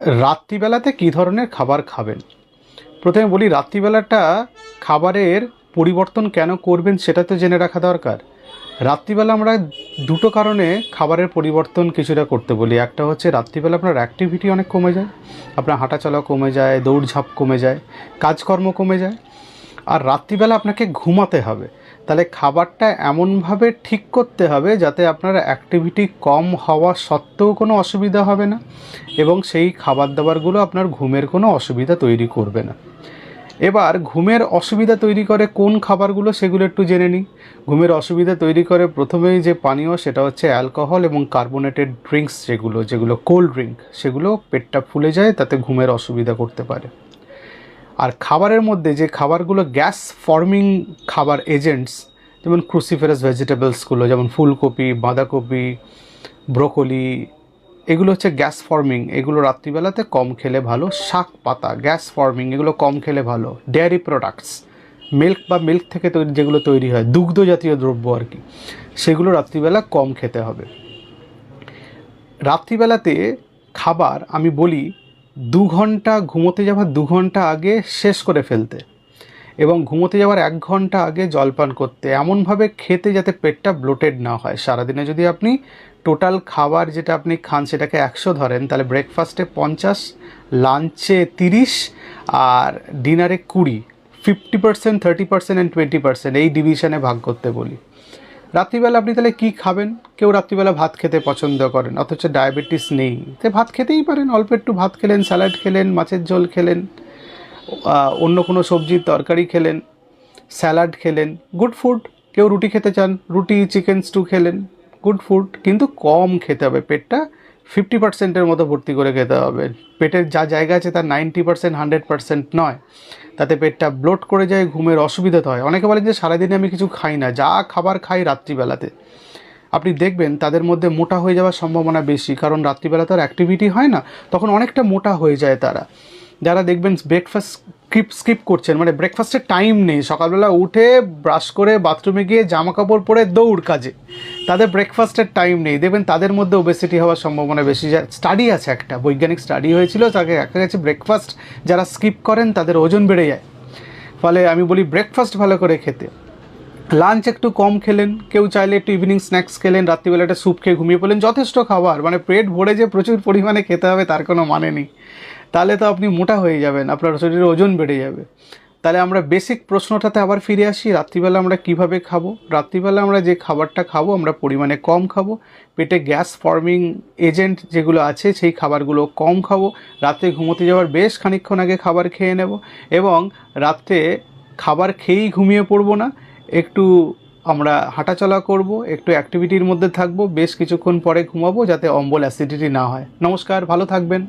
রাত্রিবেলাতে কী ধরনের খাবার খাবেন? প্রথমে বলি, রাত্রিবেলাটা খাবারের পরিবর্তন কেন করবেন সেটা তো জেনে রাখা দরকার। রাত্রিবেলা আমরা দুটো কারণে খাবারের পরিবর্তন কিছুটা করতে বলি। একটা হচ্ছে, রাত্রিবেলা আপনার অ্যাক্টিভিটি অনেক কমে যায়, আপনার হাঁটাচলা কমে যায়, দৌড়ঝাঁপ কমে যায়, কাজকর্ম কমে যায়, আর রাত্রিবেলা আপনাকে ঘুমাতে হবে। তাহলে খাবারটা এমনভাবে ঠিক করতে হবে যাতে আপনার অ্যাক্টিভিটি কম হওয়া সত্ত্বেও কোনো অসুবিধা হবে না এবং সেই খাবার দাবারগুলো আপনার ঘুমের কোনো অসুবিধা তৈরি করবে না। এবার ঘুমের অসুবিধা তৈরি করে কোন খাবারগুলো সেগুলো একটু জেনে নিই। ঘুমের অসুবিধা তৈরি করে প্রথমেই যে পানীয় সেটা হচ্ছে অ্যালকোহল এবং কার্বোনেটেড ড্রিঙ্কস যেগুলো যেগুলো কোল্ড ড্রিঙ্ক, সেগুলো পেটটা ফুলে যায় তাতে ঘুমের অসুবিধা করতে পারে। আর খাবারের মধ্যে যে খাবারগুলো গ্যাস ফর্মিং খাবার এজেন্টস, যেমন ক্রুসিফেরাস ভেজিটেবলসগুলো যেমন ফুলকপি, বাঁধাকপি, ব্রোকলি, এগুলো হচ্ছে গ্যাস ফর্মিং। এগুলো রাত্রিবেলাতে কম খেলে ভালো। শাক পাতা, গ্যাস ফর্মিং, এগুলো কম খেলে ভালো। ডেয়ারি প্রোডাক্টস, মিল্ক বা মিল্ক থেকে তৈরি, যেগুলো তৈরি হয়, দুগ্ধ জাতীয় দ্রব্য আর কি, সেগুলো রাত্রিবেলা কম খেতে হবে। রাত্রিবেলাতে খাবার, আমি বলি দু ঘণ্টা ঘুমোতে যাওয়ার দু ঘণ্টা আগে শেষ করে ফেলতে এবং ঘুমোতে যাওয়ার এক ঘণ্টা আগে জলপান করতে। এমনভাবে খেতে যাতে পেটটা ব্লোটেড না হয়। সারাদিনে যদি আপনি টোটাল খাবার যেটা আপনি খান সেটাকে একশো ধরেন, তাহলে ব্রেকফাস্টে পঞ্চাশ লাঞ্চে তিরিশ, আর ডিনারে কুড়ি। Fifty percent thirty percent and twenty percent এই ডিভিশনে ভাগ করতে বলি। রাত্রিবেলা আপনি তাহলে কী খাবেন? কেউ রাত্রিবেলা ভাত খেতে পছন্দ করেন, অথচ ডায়াবেটিস নেই। তো ভাত খেতেই পারেন, অল্প একটু ভাত খেলেন, স্যালাড খেলেন, মাছের ঝোল খেলেন অন্য কোনো সবজির তরকারি খেলেন, স্যালাড খেলেন, গুড ফুড। কেউ রুটি খেতে চান, রুটি, চিকেন স্টু খেলেন, গুড ফুড। কিন্তু কম খেতে হবে, পেটটা ফিফটি পার্সেন্টের মতো ভর্তি করে খেতে হবে। পেটের যা জায়গা আছে তার নাইনটি পার্সেন্ট, হান্ড্রেড পার্সেন্ট নয়। তাতে পেটটা ব্লোট করে যায়, ঘুমের অসুবিধা হয়। অনেকে বলেন যে সারাদিনে আমি কিছু খাই না, যা খাবার খাই রাত্রিবেলাতে। আপনি দেখবেন তাদের মধ্যে মোটা হয়ে যাওয়ার সম্ভাবনা বেশি, কারণ রাত্রিবেলা তো আর অ্যাক্টিভিটি হয় না, তখন অনেকটা মোটা হয়ে যায় তারা। যারা দেখবেন ব্রেকফাস্ট স্কিপ স্কিপ করছেন মানে ব্রেকফাস্টের টাইম নেই। সকালবেলা উঠে ব্রাশ করে বাথরুমে গিয়ে জামা কাপড় পরে দৌড় কাজে। তাদের ব্রেকফাস্টের টাইম নেই। দেখবেন তাদের মধ্যে ওবেসিটি হওয়ার সম্ভাবনা বেশি। স্টাডি আছে একটা। বৈজ্ঞানিক স্টাডি হয়েছিল, তাকে দেখা গেছে ব্রেকফাস্ট যারা স্কিপ করেন, তাদের ওজন বেড়ে যায়। ফলে আমি বলি ব্রেকফাস্ট ভালো করে খেতে। লাঞ্চ একটু কম খেলেন, কেউ চাইলে একটু ইভিনিং স্ন্যাক্স খেলেন, রাত্রিবেলা একটা স্যুপ খেয়ে ঘুমিয়ে পড়লেন, যথেষ্ট খাবার। মানে পেট ভরে যে প্রচুর পরিমাণে খেতে হবে, তার কোনো মানে নেই। তাহলে তো আপনি মোটা হয়ে যাবেন, আপনার শরীরে ওজন বেড়ে যাবে। তাহলে আমরা বেসিক প্রশ্নটাতে আবার ফিরে আসি, রাত্রিবেলা আমরা কীভাবে খাব? রাত্রিবেলা আমরা যে খাবারটা খাব, আমরা পরিমাণে কম খাব। পেটে গ্যাস ফর্মিং এজেন্ট যেগুলো আছে, সেই খাবারগুলো কম খাব। রাতে ঘুমোতে যাওয়ার বেশ খানিকক্ষণ আগে খাবার খেয়ে নেব এবং রাত্রে খাবার খেয়েই ঘুমিয়ে পড়ব না। একটু আমরা হাঁটাচলা করব, একটু অ্যাক্টিভিটির মধ্যে থাকব, বেশ কিছুক্ষণ পরে ঘুমাবো যাতে অম্বল অ্যাসিডিটি না হয়। নমস্কার, ভালো থাকবেন।